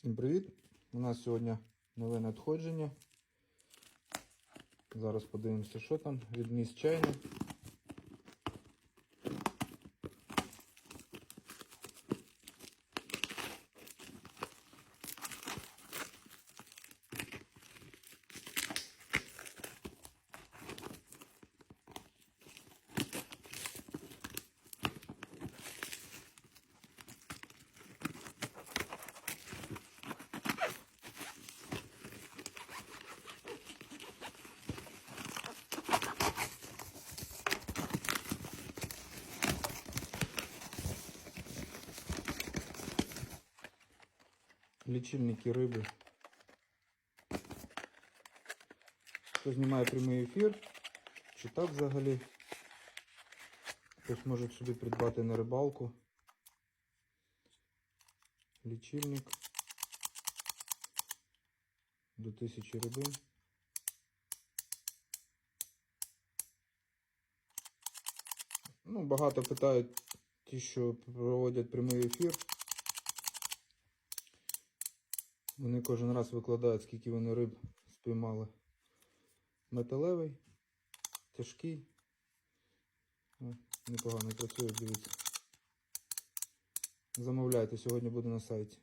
Всім привіт! У нас сьогодні нове надходження. Зараз подивимося, що там. Відміс чайник. Лічильники риби. Хто знімає прямий ефір, чи так взагалі. Хтось може собі придбати на рибалку. Лічильник. До 1000 рибин. Ну, багато питають ті, що проводять прямий ефір. Вони кожен раз викладають, скільки вони риб спіймали. Металевий, тяжкий. О, непогано працює, дивіться. Замовляйте, сьогодні буде на сайті.